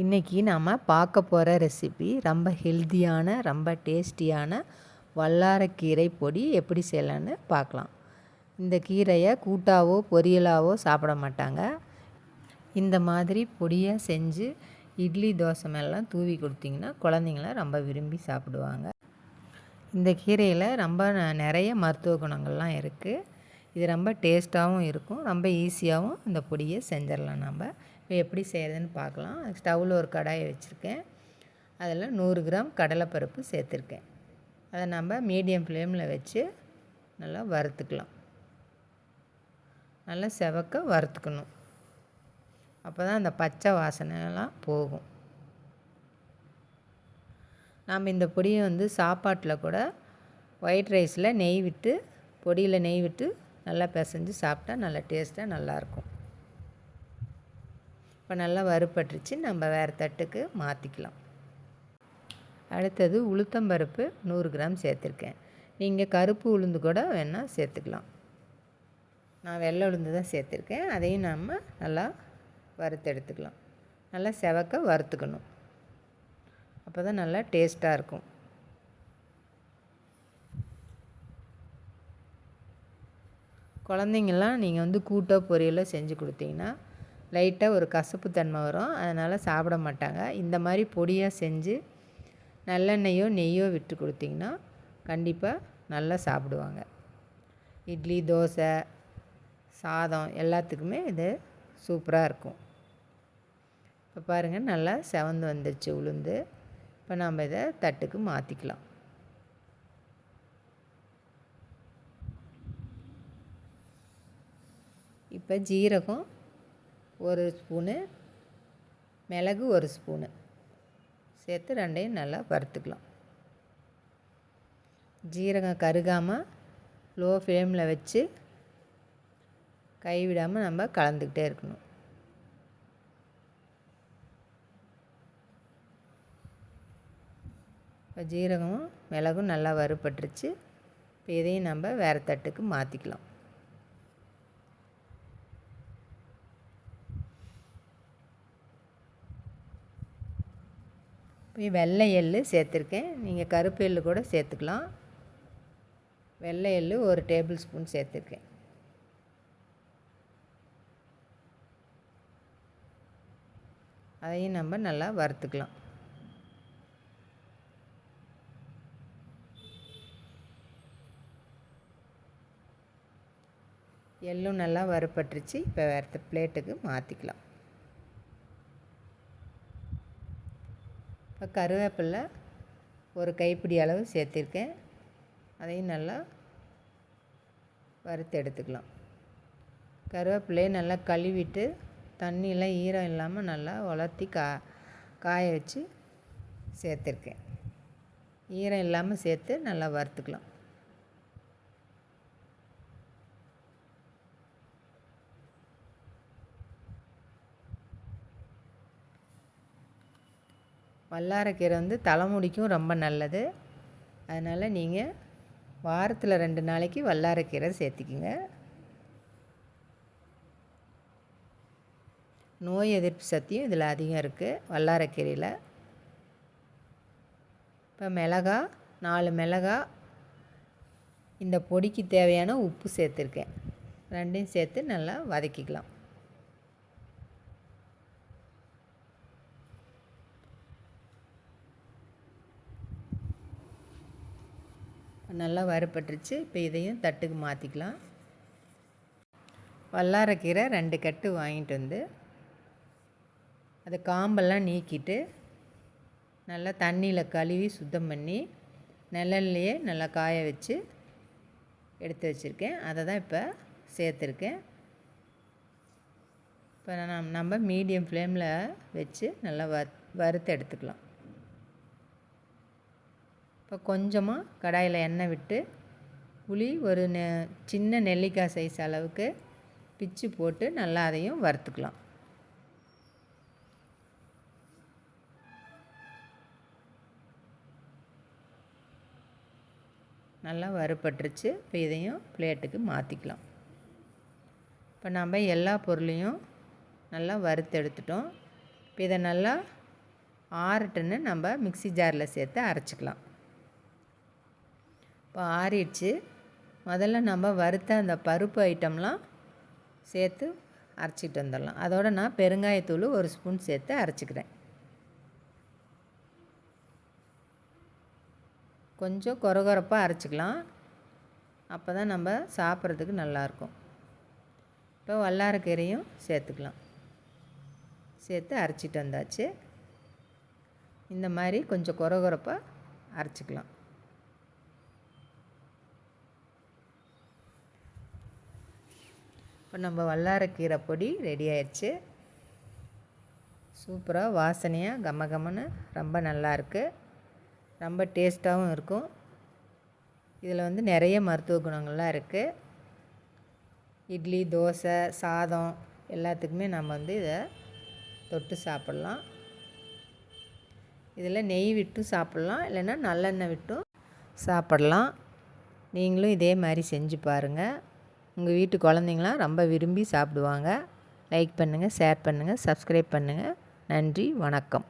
இன்றைக்கி நாம் பார்க்க போகிற ரெசிபி ரொம்ப ஹெல்த்தியான ரொம்ப டேஸ்டியான வல்லாரக்கீரை பொடி எப்படி செய்யலான்னு பார்க்கலாம். இந்த கீரையை கூட்டாவோ பொரியலாவோ சாப்பிட மாட்டாங்க. இந்த மாதிரி பொடியாக செஞ்சு இட்லி தோசை மேலாம் தூவி கொடுத்தீங்கன்னா குழந்தைங்களாம் ரொம்ப விரும்பி சாப்பிடுவாங்க. இந்த கீரையில் ரொம்ப நிறைய மருத்துவ குணங்கள்லாம் இருக்குது இது ரொம்ப டேஸ்ட்டாகவும் இருக்கும். ரொம்ப ஈஸியாகவும் இந்த பொடியை செஞ்சிடலாம் நம்ம இப்போ எப்படி செய்கிறதுன்னு பார்க்கலாம். ஸ்டவ்வில் ஒரு கடாயை வச்சுருக்கேன். அதில் நூறு கிராம் கடலைப்பருப்பு சேர்த்துருக்கேன். அதை நம்ம மீடியம் ஃப்ளேமில் வச்சு நல்லா வறுத்துக்கலாம். நல்லா செவக்க வறுத்துக்கணும். அப்போ தான் அந்த பச்சை வாசனைலாம் போகும். நாம் இந்த பொடியை வந்து சாப்பாட்டில் கூட ஒயிட் ரைஸில் நெய் விட்டு பொடியில் நெய் விட்டு நல்லா பிசைஞ்சு சாப்பிட்டா நல்லா டேஸ்ட்டாக நல்லாயிருக்கும் இப்போ நல்லா வறுப்பட்டுருச்சு. நம்ம வேறு தட்டுக்கு மாற்றிக்கலாம் அடுத்தது உளுத்தம்பருப்பு நூறு கிராம் சேர்த்துருக்கேன். நீங்கள் கருப்பு உளுந்து கூட வேணால் சேர்த்துக்கலாம். நான் வெள்ளை உளுந்து தான் சேர்த்துருக்கேன். அதையும் நம்ம நல்லா வறுத்து எடுத்துக்கலாம். நல்லா செவக்க வறுத்துக்கணும். அப்போ தான் நல்லா டேஸ்ட்டாக இருக்கும். குழந்தைங்கள்லாம் நீங்கள் வந்து கூட்டோ பொரியலோ செஞ்சு கொடுத்தீங்கன்னா லைட்டாக ஒரு கசப்பு தன்மை வரும். அதனால் சாப்பிட மாட்டாங்க. இந்த மாதிரி பொடியாக செஞ்சு நல்லெண்ணெயோ நெய்யோ விட்டு கொடுத்தீங்கன்னா கண்டிப்பாக நல்லா சாப்பிடுவாங்க. இட்லி தோசை சாதம் எல்லாத்துக்குமே இது சூப்பராக இருக்கும். இப்போ பாருங்கள் நல்லா செவந்து வந்துடுச்சு உளுந்து. இப்போ நம்ம இதை தட்டுக்கு மாற்றிக்கலாம் இப்போ ஜீரகம் ஒரு ஸ்பூனு மிளகு ஒரு ஸ்பூனு. சேர்த்து ரெண்டையும் நல்லா வறுத்துக்கலாம். ஜீரகம் கருகாமல் லோ ஃப்ளேமில் வச்சு கைவிடாமல் நம்ம கலந்துக்கிட்டே இருக்கணும். இப்போ ஜீரகமும் மிளகும் நல்லா வறுபட்டுருச்சு. இப்போ இதையும் நம்ம வேறு தட்டுக்கு மாற்றிக்கலாம் வெள்ளை எள் சேர்த்துருக்கேன். நீங்கள் கருப்பு எள் கூட சேர்த்துக்கலாம். வெள்ளை எள் ஒரு டேபிள் ஸ்பூன் சேர்த்துருக்கேன். அதையும் நம்ம நல்லா வறுத்துக்கலாம். எள்ளும் நல்லா வறுப்பட்டுருச்சு இப்போ வேறு பிளேட்டுக்கு மாற்றிக்கலாம் இப்போ கருவேப்பிலை ஒரு கைப்பிடி அளவு சேர்த்திருக்கேன். அதையும் நல்லா வறுத்து எடுத்துக்கலாம். கருவேப்பிலையை நல்லா கழுவிட்டு தண்ணியெலாம் ஈரம் இல்லாமல் நல்லா உலர்த்தி கா காய வச்சு சேர்த்துருக்கேன். ஈரம் இல்லாமல் சேர்த்து நல்லா வறுத்துக்கலாம். வல்லாரக்கீரை வந்து தலைமுடிக்கும் ரொம்ப நல்லது. அதனால் நீங்கள் வாரத்தில் ரெண்டு நாளைக்கு வல்லாரக்கீரை சேர்த்திக்கிங்க. நோய் எதிர்ப்பு சக்தியும் இதில் அதிகம் இருக்குது வல்லாரக்கீரையில். இப்போ மிளகா நாலு மிளகா இந்த பொடிக்கு தேவையான உப்பு சேர்த்துருக்கேன். ரெண்டையும் சேர்த்து நல்லா வதக்கிக்கலாம். நல்லா வறுப்பட்டுருச்சு இப்போ இதையும் தட்டுக்கு மாற்றிக்கலாம் வல்லாரக்கீரை ரெண்டு கட்டு வாங்கிட்டு வந்து அதை காம்பெல்லாம் நீக்கிட்டு நல்லா தண்ணியில் கழுவி சுத்தம் பண்ணி நிழல்லையே நல்லா காய வச்சு எடுத்து வச்சுருக்கேன். அதை தான் இப்போ சேர்த்துருக்கேன். இப்போ நம்ம நம்ம மீடியம் ஃப்ளேமில் வச்சு நல்லா வ வறுத்து எடுத்துக்கலாம். இப்போ கொஞ்சமாக கடாயில் எண்ணெய் விட்டு புளி ஒரு நெ சின்ன நெல்லிக்காய் சைஸ் அளவுக்கு பிச்சு போட்டு நல்லா அதையும் வறுத்துக்கலாம். நல்லா வறுப்பட்டுருச்சு இப்போ இதையும் பிளேட்டுக்கு மாற்றிக்கலாம் இப்போ நம்ம எல்லா பொருளையும் நல்லா வறுத்து எடுத்துட்டோம். இப்போ இதை நல்லா ஆறட்டுன்னு நம்ம மிக்ஸி ஜாரில் சேர்த்து அரைச்சிக்கலாம். இப்போ ஆறிடுச்சு. முதல்ல நம்ம வறுத்த அந்த பருப்பு ஐட்டம்லாம் சேர்த்து அரைச்சிட்டு வந்துடலாம். அதோட நான் பெருங்காயத்தூள் ஒரு ஸ்பூன் சேர்த்து அரைச்சிக்கிறேன். கொஞ்சம் கொரகொரப்பாக அரைச்சிக்கலாம். அப்போ தான் நம்ம சாப்பிட்றதுக்கு நல்லாயிருக்கும். இப்போ வல்லாரக்கீரையும் சேர்த்துக்கலாம். சேர்த்து அரைச்சிட்டு வந்தாச்சு. இந்த மாதிரி கொஞ்சம் கொரகொரப்பாக அரைச்சிக்கலாம். இப்போ நம்ம வல்லாரக்கீரை பொடி ரெடி ஆயிடுச்சு. சூப்பராக வாசனையாக கம கமன்னு ரொம்ப நல்லாயிருக்கு ரொம்ப டேஸ்ட்டாகவும் இருக்கும். இதில் வந்து நிறைய மருத்துவ குணங்கள்லாம் இருக்குது இட்லி தோசை சாதம் எல்லாத்துக்குமே நம்ம வந்து இதை தொட்டு சாப்பிட்லாம். இதில் நெய் விட்டும் சாப்பிட்லாம் இல்லைன்னா நல்லெண்ணெய் விட்டும் சாப்பிட்லாம். நீங்களும் இதே மாதிரி செஞ்சு பாருங்கள் உங்கள் வீட்டு குழந்தைங்களாம் ரொம்ப விரும்பி சாப்பிடுவாங்க. லைக் பண்ணுங்கள் ஷேர் பண்ணுங்கள் சப்ஸ்கிரைப் பண்ணுங்கள் நன்றி வணக்கம்.